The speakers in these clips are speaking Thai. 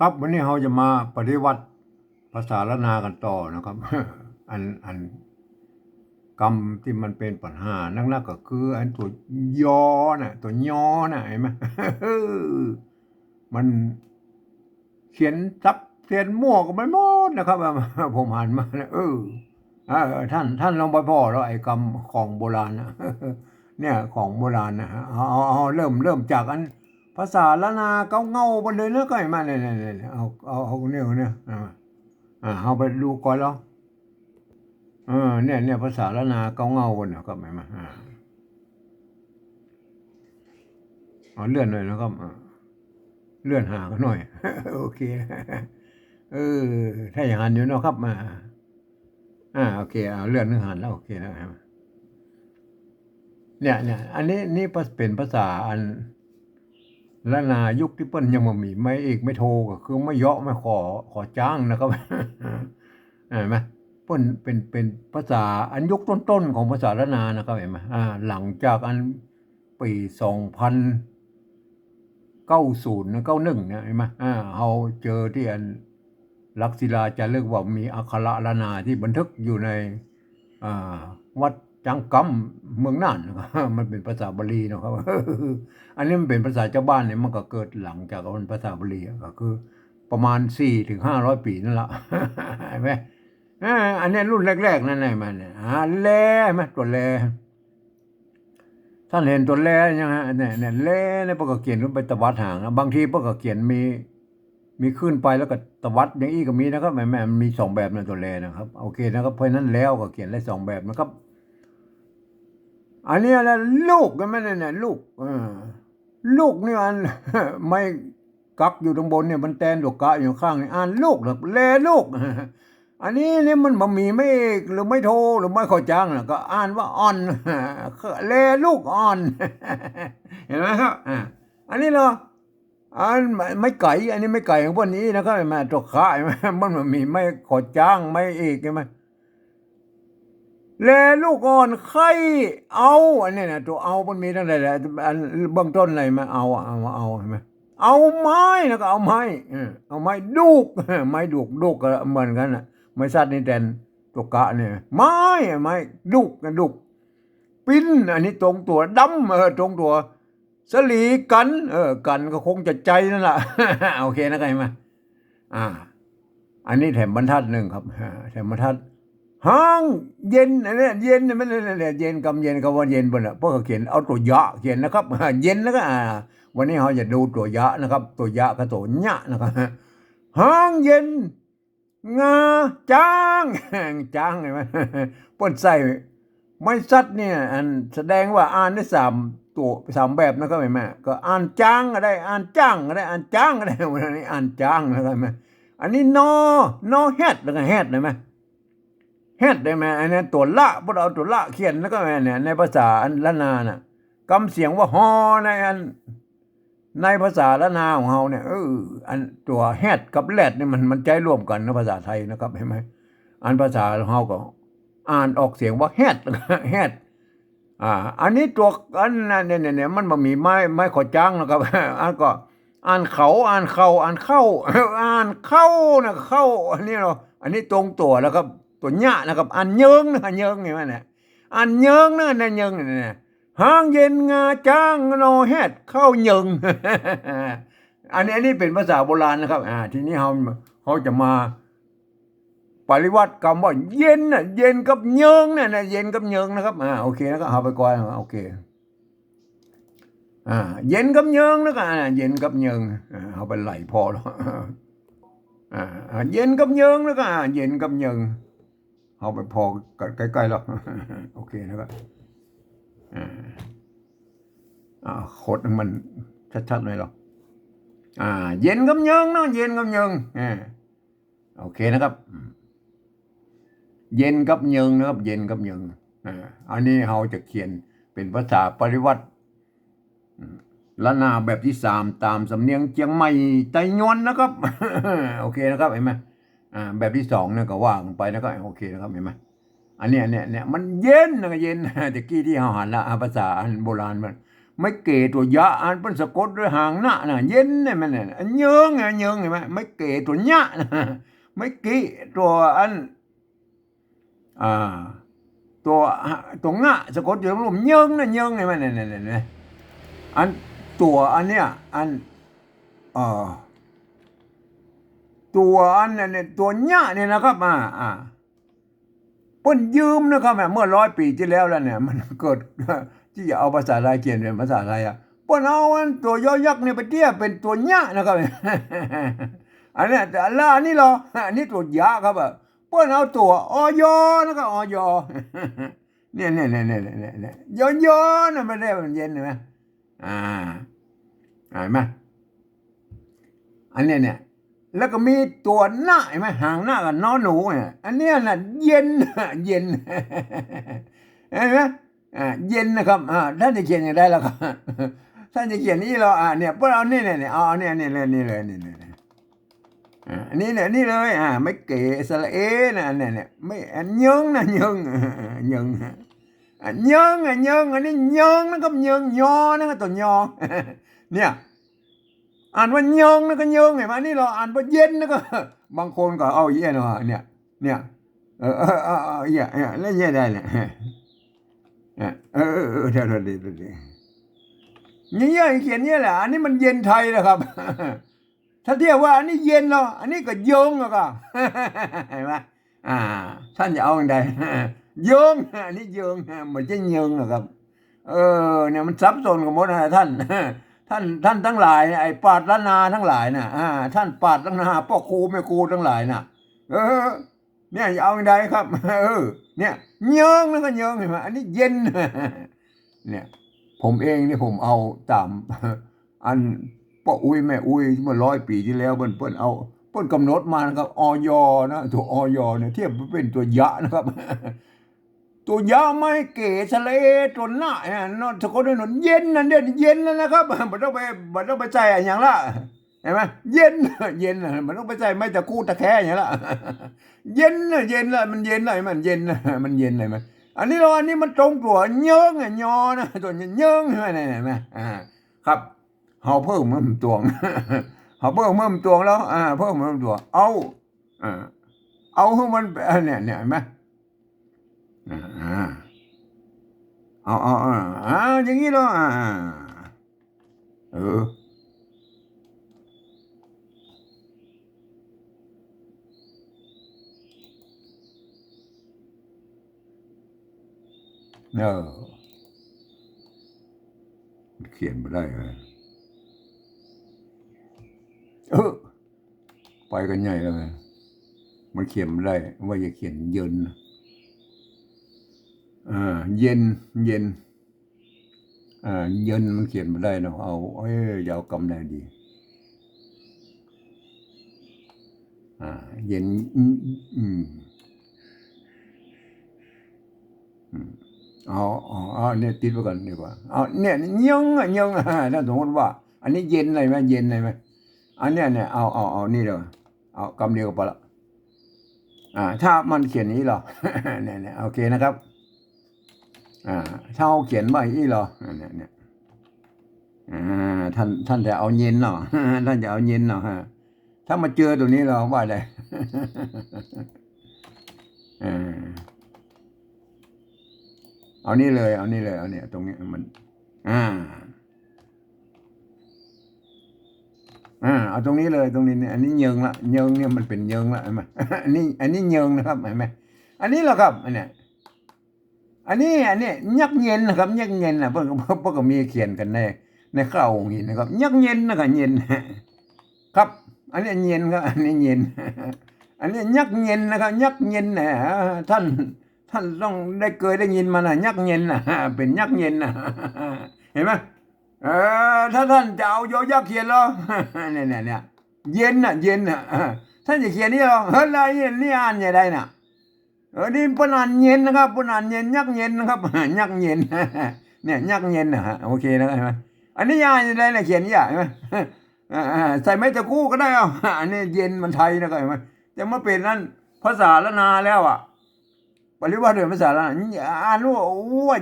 ครับวันนี้เราจะมาปฏิวัติภาษาละนากันต่อนะครับ อันอันกรรมที่มันเป็นปัญหานักๆกก็คือ อันตัวยอน่ะ ตัวยอน่ะเห็นไหมมันเขียนซับเขียนมั่วก็ไม่หมดนะครับผมหันมาเออท่านท่านลองไปพ่อแล้วไอ้กรรมของโบราณนะเนี่ยของโบราณนะฮะเอาเอาเริ่มเริ่มจากอัน ภาษาละนาเกาเงาๆไปเลยเนื้อก็ไอ้มาเนี่ยเนี่ยเอาเอาเอาเนี่ยเนี่ยอ่าเอาไปดูก่อนแล้วเออเนี่ยเนี่ยภาษาละนาเกาเงาบนเนี่ยก็ไม่มาอ่าเอาเลื่อนหน่อยนะครับเลื่อนหากันหน่อย โอเคเออถ้าอย่างนั้นอยู่เนาะครับมาอ่าโอเคเอาเลื่อนเนื้อหานแล้วโอเคแล้วครับเนี่ยเนี่ยอันนี้นี่เป็นภาษาอัน และนายุคที่เปิ้นยังบ่มีไม่เอกไม่โทรก็คือไม่เยาะไม่ขอขอจ้างนะครับเห็นไหมเปิ้นเป็นเป็นภาษาอันยุคต้นๆของภาษาละนานะครับเห็นไหมอ่าหลังจากอันปีสองพันเก้าศูนย์เก้าหนึ่งเนี่ยเห็นไหมอ่าเฮาเจอที่อันลักษิลาจะเรียกว่ามีอักขระละนาที่บันทึกอยู่ในวัด จังกัมเมืองน่านมันเป็นภาษาบาลีนะครับ อันนี้มันเป็นภาษาเจ้าบ้านเนี่ยมันก็เกิดหลังจากมันภาษาบาลีก็คือ ประมาณสี่ถึงห้าร้อยปีนั่นแหละเห็นไหมอ่าอันนี้รุ่นแรก ๆ นั่นไงมันเนี่ยอ่าแลเห็นไหมตัวแลท่านเห็นตัวแลยังฮะเนี่ยเนี่ยแลเนี่ยพวกก็เขียนขึ้นไปตวัดห่างนะบางทีพวกก็เขียนมี มีขึ้นไปแล้วก็ตวัดอย่างอี้ก็มีนะครับแม่แม่มันมีสองแบบในตัวแลนะครับ โอเคนะครับเพราะฉะนั้นแล้วก็เขียนได้สองแบบนะครับ อันนี้อะไรลูกกันไหมเนี่ยลูกอลูกนี่อันไม่กักอยู่ตรงบนเนี่ยมันแตนดอกกะอยู่ข้างนี่อ่านลูกหรือแลลูก อันนี้เนี่ยมันบะหมี่ไม่หรือไม่โทรหรือไม่ขอจ้างนะก็ อ่านว่าอ่อนแลลูกอ่อน เห็นไหมครับอันนี้เนาะอันไม่ไก่อันนี้ไม่ไก่ของพวกนี้นะครับเห็ไหมตกขาเห็นมันบะหมี่ไม่ขอจ้างไม่เอกใช่ไหม แลลูกอ่อนไข่เอาอันนี้นะตัวเอามันมีทั้งหลายอันเบื้องต้นอะไรมาเอาเอาเอาเห็นไหมเอาไม้นะก็เอาไม้เออเอาไม้ดูกไม้ดูกดูกก็เหมือนกันน่ะไม้สัตว์นี่แทนตัวกะเนี่ยไม้ไม้ดูกนะดูกปิ้นอันนี้ตรงตัวดำเออตรงตัว สลีกัน เออ กันก็คงจะใจนั่นแหละโอเคนะไงมาอ่า อันนี้แถมบรรทัดหนึ่งครับแถมบรรทัด ห้างเย็นอันเนี้ยเย็นเนี่ยมันเนี่ยเย็นกำเย็นกับวันเย็นบนอะพวกเขาเขียนเอาตัวยะเขียนนะครับเย็นแล้วก็วันนี้เราจะดูตัวยะนะครับ ตัวยะกับตัวยะนะครับห้างเย็นงาจ้างจ้างเห็นไหมปนใส่ไม่ซัดเนี่ยอันแสดงว่าอ่านได้สามตัวสามแบบนะครับเห็นไหมก็อ่านจ้างก็ได้อ่านจ้างก็ได้อ่านจ้างก็ได้วันนี้อ่านจ้างนะครับเห็นไหมอันนี้นอนอแฮดแล้วก็แฮดเห็นไหม เฮ็ดได้ไหมอันนี้ตัวละพวกเราตัวละเขียนแล้วก็แม่เนี่ยในภาษาอันละนาน่ะกำเสียงว่าฮอในอันในภาษาละนาของเฮาเนี่ยเอออันตัวแฮดกับแลดเนี่ยมันมันใจร่วมกันนะภาษาไทยนะครับเห็นไหมอันภาษาของเฮาก็ อ่านออกเสียงว่าแฮดแฮดอ่า อันนี้ตัวอันนั้นเนี่ยเนี่ยเนี่ยมันบ่มีไม้ไม้ขอจ้างนะครับอันก็อ่านเขาอ่านเขาอ่านเข้าอ่านเข้านะเข้า อันนี้เนาะอันนี้ตรงตัวแล้วครับ ตัวหญ้านะครับอันเยิงนะเยิงนี่มันน่ะอันเยิงนะอันเยิงนี่นะห้างเย็นงาจ้างโนแฮดเข้าเยิงอันนี้อันนี้เป็นภาษาโบราณนะครับ อ่า ทีนี้เขาเขาจะมาปริวัติคำว่าเย็นน่ะเย็นกับเยิงน่ะนะเย็นกับเยิงนะครับอ่าโอเคแล้วก็เอาไปก่อนโอเคอ่าเย็นกับเยิงแล้วก็อ่าเย็นกับเยิงอ่าเอาไปไหลพอแล้วอ่าอ่าเย็นกับเยิงแล้วก็อ่าเย็นกับเยิง เอาไปพอใกล้ๆแล้วโอเคแล้วก็อ่าโคดมันชัดๆหน่อยหรออ่า เย็นกับยิงเนาะเย็นกับยิงอ่าโอเคนะครับ เย็นกับเยิงนะครับ เย็นกับเยิงอ่าอันนี้เราจะเขียนเป็นภาษาปริวัติละนาแบบที่สามตามสำเนียงเจียงใหม่ไตยวนนะครับ โอเคนะครับเห็นไหม อ่าแบบที่สองเนี่ยก็ว่างไปนะครับโอเคนะครับเห็นไหมอันเนี้ยเนี่ยเนี่ยมันเย็นนะเย็นตะกี้ที่เราหันละภาษาอันโบราณมันไม่เกตัวยะอันเป็นสะกดด้วยหางหน้าน่ะเย็นเนี่ยมันเนี่ยอันเยิงไงเยิงเห็นไหมไม่เกตัวยะไม่กี้ตัวอันอ่าตัวตัวงะสะกดอยู่รวมเยิงนะเยิงไงมันเนี่ยเนี่ยเนี่ยเนี่ยอันตัวอันเนี้ยอันเอ่อ ตัวอันเนี่ยตัวเนี้ยเนี่ยนะครับอ่าอ่าเปิ้นยืมนะครับเมื่อร้อยปีที่แล้วแล้วเนี่ย มันเกิดที่จะเอาภาษาไทยเขียนเป็นภาษาไทยอะเปิ้นเอาตัวย่อยักษ์เนี่ยไปเทียบเป็นตัวเนี้ยนะครับอันเนี้ยแต่ละอันนี้เหรออันนี้ตัวยะครับอะเปิ้นเอาตัวอยนะครับอยเนี่ยเนี่ยเนี่ยเนี่ยเนี่ยเนี่ยยอยอนะไม่ได้มันเย็นนไหมอ่าเห็นไหมอันเนี้ยเนี่ย แล้วก็มีตัวหน้าเห็นไหมหางหน้ากับน้อหนูเนี่ยอันเนี้ยน่ะเย็นเย็นเห็นไหมอ่าเย็นนะครับอ่าท่านจะเขียนอย่างไรล่ะครับท่านจะเขียนนี่เราอ่าเนี่ยพวกเราเนี่ยเนี่ยเนี่ยเอาอันเนี่ยเนี่ยเลยนี่เลยนี่เลยอ่าอันนี้เนี่ยนี่เลยอ่าไม่เก๋สระเอนะเนี่ยเนี่ยไม่อันยิงนะยิงยิงอันยิงอันยิงอันนี้ยิงนะครับยิงยอนะครับตัวยอเนี่ย อ่านว่ายิงนะก็ยิงเห็นไหมนี่เราอ่านว่าเย็นนะก็ บางคนก็เอาเยี่ยเนาะเนี่ย เนี่ยเออเออเออเยี่ยเออแล้วเยี่ยได้เนี่ยเออเออเออเดี๋ยวเดี๋ยวเดี๋ยวเดี๋ยวเนี่ยเยี่ยเขียนเนี่ยแหละอันนี้มันเย็นไทยนะครับ ถ้าเทียบว่าอันนี้เย็นเนาะอันนี้ก็ยิงอะก็เห็นไหมอ่า ท่านจะเอาอย่างใดยงอันนี้ยงเหมือนจะยงอะครับ เออเนี่ยมันซับซ้อนกับมดนะท่าน ท่านท่านทั้งหลายเนี่ยไอ้ปาดละนาทั้งหลายน่ะอ่า ท่านปาดละนาพ่อครูแม่ครูทั้งหลายน่ะ เออ เนี่ยเอาอย่างใดครับ เออ เนี่ยเยิงแล้วก็เยิงเห็นไหมอันนี้เย็น เนี่ย ผมเองนี่ผมเอาตามอันป้าอุ้ยแม่อุ้ยเมื่อร้อยปีที่แล้วเปิ้นเปิ้นเอาเปิ้นกำหนดมานะครับออยนะ ตัวออยเนี่ยเทียบเป็นตัวยะนะครับ ตัวยาวไม่เก๋ทะเลตัวหน้าเนี่ยนอนสกดด้วยนนเย็นนั่นเด่นเย็นแล้วนะครับมันต้องไปมันต้องไปใจอย่างละเห็นไหมเย็นเย็นมันต้องไปใจไม่ตะกู้ตะแคอย่างละเย็นเย็นละมันเย็นเลยมันเย็นมันเย็นเลยมันอันนี้เราอันนี้มันตรงตัวเยิงอะยอนะตัวเยิงเห็นไหมเห็นไหมอ่าครับเฮาเพิ่มเพิ่มตวงเฮาเพิ่มเพิ่มตวงแล้วอ่าเพิ่มเพิ่มตัวเอาอ่าเอาให้มันเนี่ยเนี่ยเห็นไหม อ่าเอาเอาเอาอ่าอย่างนี้เหรออ่าเออเออเขียนไม่ได้เลยเออไปกันใหญ่แล้วไงมันเขียนไม่ได้ ว่าจะเขียนเยินนะ เย็นเย็นอ่าเย็นมันเขียนมาได้เนาะเอาเอ้ยยาวกำไหนดีอ่าเย็นอืมอืมอืมเอาเอาเอาเนี่ยติดไว้ก่อนดีกว่าเอาเนี่ยยังอะยังอะถ้าสมมติว่า อันนี้เย็นอะไรไหมเย็นอะไรไหมอันเนี้ยเนี่ยเอาเอาเอานี่เลยเอากำเดียวก็พอละอ่า ถ้ามันเขียนนี้หรอเนี่ยเนี่ยโอเคนะครับ อ่าถ้าเอาเขียนไว้อีหรอเนี่ยเนี่ยอ่าท่านท่านจะเอาเย็นเนาะท่านจะเอาเย็นเนาะฮะถ้ามาเจอตัวนี้เราว่าได้อ่าเอานี่เลย เอานี่เลย เอาเนี่ย ตรงนี้มัน อ่า อ่า เอาตรงนี้เลย ตรงนี้เนี่ย อันนี้เยิงละ เยิงเนี่ยมันเป็นเยิงละเห็นไหมอันนี้ อันนี้เยิงนะครับ เห็นไหมอันนี้เหรอครับอันเนี้ย อันนี้อันนี้ยักเย็นนะครับยักเย็นนะเพื่อนก็เพื่อนก็มีเขียนกันในในข้าวองค์นี้นะครับยักเย็นนะครับเย็นครับ อันนี้เย็นครับอันนี้เย็น อันนี้ยักเย็นนะครับยักเย็นนะท่านท่านต้องได้เคยได้ยินมานะยักเย็นนะเป็นยักเย็นนะเห็นไหมเออถ้าท่านจะเอาโยยักเขียนหรอเนี่ยเนี่ยเนี่ยเย็นน่ะเย็นน่ะท่านจะเขียนนี่หรอเฮ้ยอะไรนี่อ่านยังไงน่ะ เออนี่ปนานเย็นนะครับปนานเย็นยักเย็นนะครับยักเย็นเนี่ยยักเย็นนะฮะโอเคนะใช่ไหมอันนี้ยาอะไรนะเขียนนี่อะใช่ไหมใส่ไม้ตะกู้ก็ได้อะอันนี้เย็นมันไทยนะครับใช่ไหมแต่เมื่อเป็นนั้นภาษาละนาแล้วอะปริวัติเป็นภาษาละนาอ่านว่าโอ้ย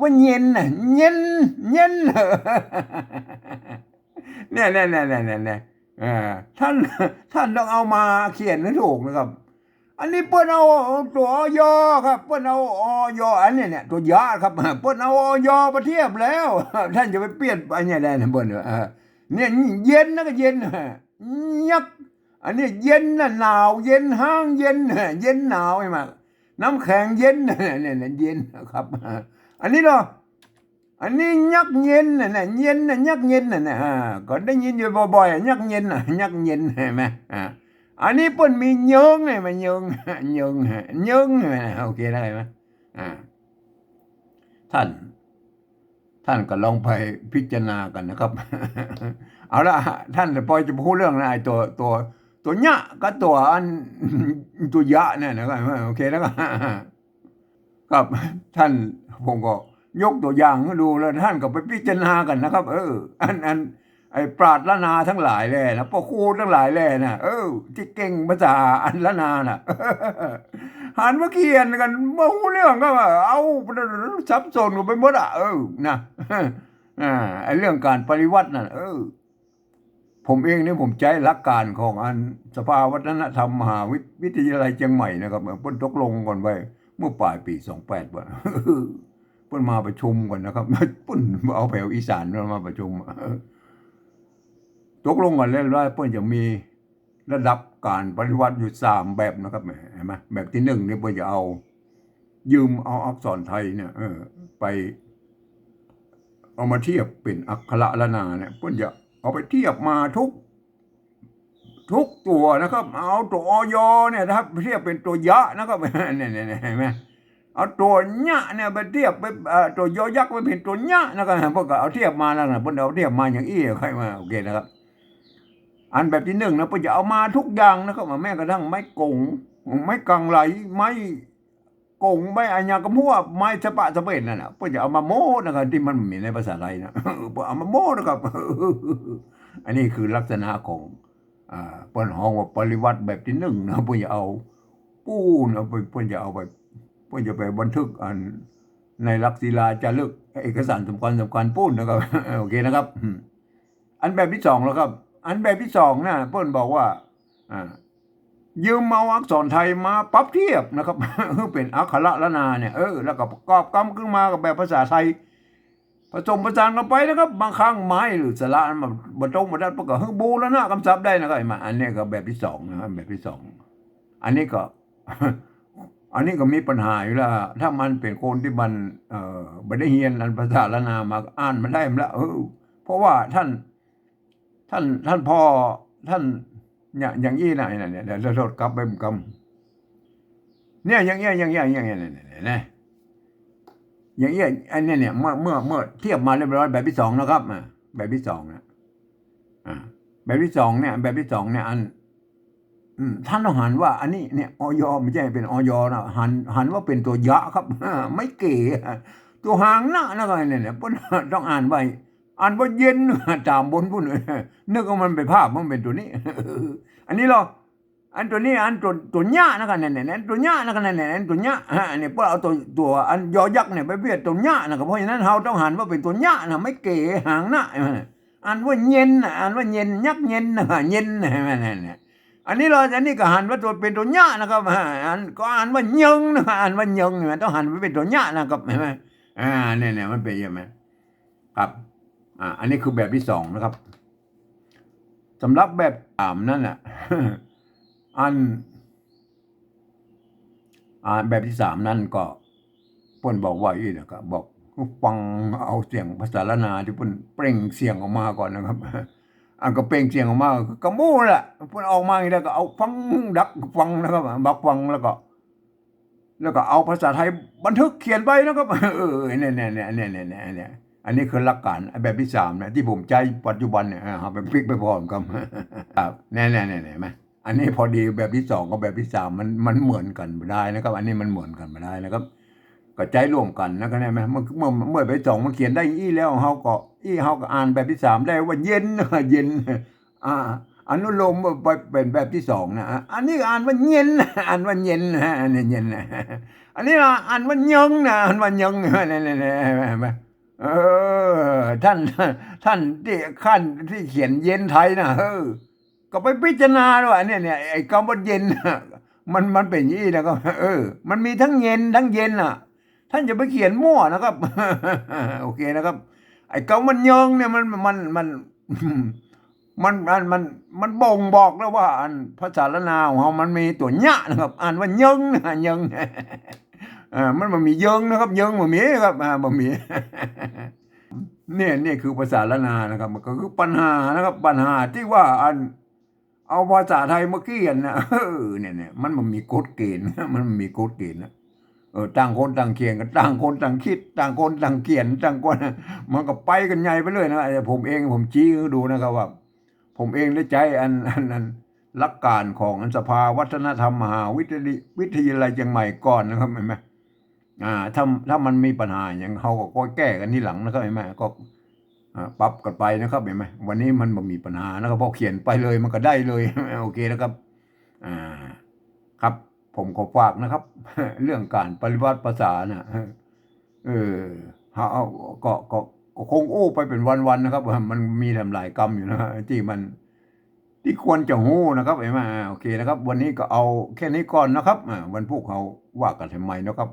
ว่าเย็นน่ะเย็นเย็นเนี่ยเนี่ยเนี่ยเนี่ยเนี่ยเนี่ยเออท่านท่านต้องเอามาเขียนให้ถูกนะครับ อันนี้เปิ้นเอาตัวยอครับเปิ้นเอาอยอันนี้เนี่ยตัวยาครับเปิ้นเอาอยมาเทียบแล้วท่านจะไปเปลี่ยนไปเนี่ยได้นะเปิ้นเนี่ยเย็นนะก็เย็นยักอันนี้เย็นน่ะหนาว เย็นห้างเย็นเย็นหนาวไอ้มน้ำแข็งเย็นเนี่ยเนี่ยเย็นครับ อันนี้เนาะอันนี้ยักเย็นน่ะเนี่ยเย็นน่ะยักเย็นน่ะเนี่ยอ่าก็ได้ยินอยู่บ่อยๆยักเย็นน่ะยักเย็นเห็นไหมอ่า อันนี้เปิ้นมีเยิงไงมันเยิงเยิงเยิงโอเคได้ไหมอ่าท่าน ท่านก็ลองไปพิจารณากันนะครับ เอาละท่านจะปล่อยจะพูดเรื่องนะไอ้ตัวตัวตัวเนี้ยก็ตัวอันตัวยะเนี่ยนะครับโอเคแล้วก็ครับท่านผมก็ยกตัวอย่างให้ดูแล้วท่านก็ไปพิจารณากันนะครับ เออ อันอัน ไอ้ปราดละนาทั้งหลายเลยนะพ่อครูทั้งหลายเลยนะเออที่เก่งภาษาอันละนาน่ะหันมาเขียนกันมาหูเรื่องก็ว่าเอาซับซ้อนกันไปหมดอะเออนะอ่าไอ้เรื่องการปฏิวัติน่ะเออ ผมเองเนี่ยผมใช้หลักการของอันสภาวัฒนธรรมมหาวิทยาลัยเชียงใหม่นะครับเพิ่นตกลงก่อนไว้เมื่อปลายปีสองแปดว่าเพิ่นมาประชุมก่อนนะครับเพิ่นเอาแผวอีสานมาประชุม ตกลงกันแล้วว่าเพื่อนจะมีระดับการปฏิวัติอยู่สามแบบนะครับเห็นไหมแบบที่หนึ่งเนี่ยเพื่อนจะเอา ยืมเอาอักษรไทยเนี่ยเออไป เอามาเทียบเป็นอักขระละนาเนี่ยเพื่อนจะเอาไปเทียบมาทุก ทุกตัวนะครับ เอาตัวออยเนี่ยนะครับเทียบเป็นตัวยะนะครับเนี่ยเนี่ยเนี่ยเห็นไหมเอาตัวเนี้ยเนี่ยไปเทียบไปตัวยอยักษ์ไปเป็นตัวเนี้ยนะครับพวกก็เอาเทียบมาแล้วนะเพื่อนเอาเทียบมาอย่างอี้ใครมาโอเคนะครับ อันแบบที่หนึ่งนะเพื่อจะเอามาทุกอย่างนะครับมาแม้กระทั่งไม้กงไม้กังไหลไม้กงไม้อัญญากระมัวไม้สะปะสะเปนนั่นนะเพื่อจะเอามาโม้นะครับที่มันมีในภาษาไทยนะเอเอามาโม้นะครับ อันนี้คือลักษณะของอ่าเปิ้นห้องว่าปริวัติแบบที่หนึ่งนะเพื่อจะเอาปูนะเพื่อจะเอาไปเพื่อจะไปบันทึกอันในลักษิลาจารึกเอกสารสำคัญสำคัญปูนนะครับโอเคนะครับ อันแบบที่สองแล้วครับ อันแบบที่สองนะเปิ้นบอกว่าอยืมเอาอักษรไทยมาปรับเทียบนะครับเป็นอักขระละนาเนี่ยเออแล้วก็ประกอบกำขึ้นมากับแบบภาษาไทยผสมผสานกันไปนะครับ บางครั้งไม้หรือสระมันบรรจงบรรดัดประกอบฮึบูแล้วนะคำศัพท์ได้นะครับอ้มาอันนี้ก็แบบที่สองนะครับแบบที่สองอันนี้ก็ อันนี้ก็มีปัญหาอยู่แล้วถ้ามันเป็นคนที่มันเอ่อไม่ได้เรียนอันภาษาละนามาอ่านมันได้มันละเออเพราะว่าท่าน ท่านท่านพ่อท่านเนี่ยอย่างอี้นะเนี่ยเนี่ยเดี๋ยวเรากลับไปบุกรรมเนี่ยอย่างเงี้ยอย่างเงี้ยอย่างเงี้ยเนี่ยเนี่ยเนี่ยอย่างเงี้ยอันนี้เนี่ยเมื่อเมื่อเมื่อเทียบมาเรียบร้อยแบบที่สองนะครับอ่าแบบที่สองนะอ่าแบบที่สองเนี่ย แบบที่สองเนี่ยอันอืมท่านต้องหันว่า อันนี้เนี่ยออยไม่ใช่เป็นออยนะหันหันว่าเป็นตัวยะครับไม่เก๋ตัวหางหน้านะก็เนี่ยเนี่ยเพิ่นต้องอ่านไว้ อ่านว่าเย็นตามบนพุ่นนึกว่ามันเป็นภาพมันเป็นตัวนี้ อันนี้เราอันตัวนี้อันตัวตัวหญ้านะกันเนี่ยเนี่ยตัวหญ้านะกันเนี่ยเนี่ยตัวหญ้าอ่าอันนี้พื่อเอาตัวตัวอันยอยักษ์เนี่ยไปเวียดตัวหญ้านะครับเพราะฉะนั้นเราต้องหันว่าเป็นตัวหญ้านะไม่เก๋หางหน้าอ่านว่าเย็นอ่านว่าเย็นยักษ์เย็นนะเย็นนะเนี่ยเนี่ยอันนี้เราอันนี้ก็หันว่าตัวเป็นตัวหญ้านะครับอันก็อ่านว่าเยิงนะอ่านว่าเยิงเนี่ยต้องหันไปเป็นตัวหญ้านะครับเห็นไหมอ่าเนี่ยเนี่ยมันเป็นยังไงครับ อ่า อันนี้คือแบบที่สองนะครับสำหรับแบบสามนั่นน่ะอันอ่าแบบที่สามนั่นก็เพิ่นบอกว่าอีนะครับบอกฟังเอาเสียงภาษาละนาที่เพิ่นเปล่งเสียงออกมาก่อนนะครับอันก็เปล่งเสียงออกมาก็กมูแหละเพิ่นออกมาอีกแล้วก็เอาฟังดักฟังนะครับบักฟังแล้วก็ แล้วก็เอาภาษาไทยบันทึกเขียนไว้นะครับเออเนี่ยเนี่ยเนี่ยเนี่ยเนี่ยเนี่ย อันนี้คือหลักการแบบที่สามนะที่ผมใช้ปัจจุบันเนี่ยเอาไปพลิกไปพร้อมกันครับแน่แน่แน่แน่ไหมอันนี้พอดีแบบที่สองกับแบบที่สามมันมันเหมือนกันไม่ได้นะครับ อันนี้มันเหมือนกันไม่ได้นะครับก็ใจร่วมกันนะครับแน่ไหมเมื่อเมื่อเมื่อแบบที่สองมันเขียนได้อี้แล้วเขาก็อี้เขาก็อ่านแบบที่สามได้ว่าเย็นเย็นอ่าอนุโลมไปเป็นแบบที่สองนะอันนี้อ่านว่าเย็นอ่านว่าเย็นนะอันนี้เย็นอันนี้อ่านว่ายังนะอ่านว่ายังนี่นี่นี่ เออ ท่าน ท่านที่ขั้นที่เขียนเย็นไทยนะเออ ก็ไปพิจารณาด้วยเนี่ยเนี่ยไอ้คำว่าเย็นนะมันมันเป็นยี้นะครับเออ มันมีทั้งเย็นทั้งเย็นอะ ท่านจะไปเขียนมั่วนะครับ โอเคนะครับ ไอ้คำมันยงเนี่ยมันมันมันมันมันมันมันบ่งบอกแล้วว่าอันภาษาละนาของเรามันมีตัวเนะนะครับ อ่านว่ายังนะยังเออมันมันมียังนะครับยังมันมีครับอ่ามันมี เนี่ยเนี่ยคือภาษาละนานะครับ มันก็คือปัญหานะครับ ปัญหาที่ว่าอัน เอาภาษาไทยมาเขียนนะเออเนี่ยเนี่ยมันมันมีกฎเกณฑ์มันมีกฎเกณฑ์นะเออต่างคนต่างเขียนกันต่างคนต่างคิด ต่างคนต่างเขียนต่างคนมันก็ไปกันใหญ่ไปเลยนะผมเองผมชี้ดูนะครับว่า ผมเองได้ใจอันอันอันหลักการของอันสภาวัฒนธรรมมหาวิทยาลัยวิทยาลัยเชียงใหม่ก่อนนะครับเห็นไหม อ่าถ้าถ้ามันมีปัญหาอย่างเขาก็แก้กันที่หลังนะครับเห็นไหมก็ปรับกันไปนะครับเห็นไหมวันนี้มันบ่มีปัญหานะครับพราะเขียนไปเลยมันก็ได้เลยโอเคนะครับอ่าครับผมขอฝากนะครับ เรื่องการปฏิวัติภาษานะเออเอาเอาก็ก็คงโอ้ไปเป็นวันๆนะครับว่ามันมีทำลายกรรมอยู่นะที่มัน ที่ควรจะหู้นะครับเห็นไหมอ่าโอเคนะครับ วันนี้ก็เอาแค่นี้ก่อนนะครับวันพวกเขาว่ากันทำไมนะครับ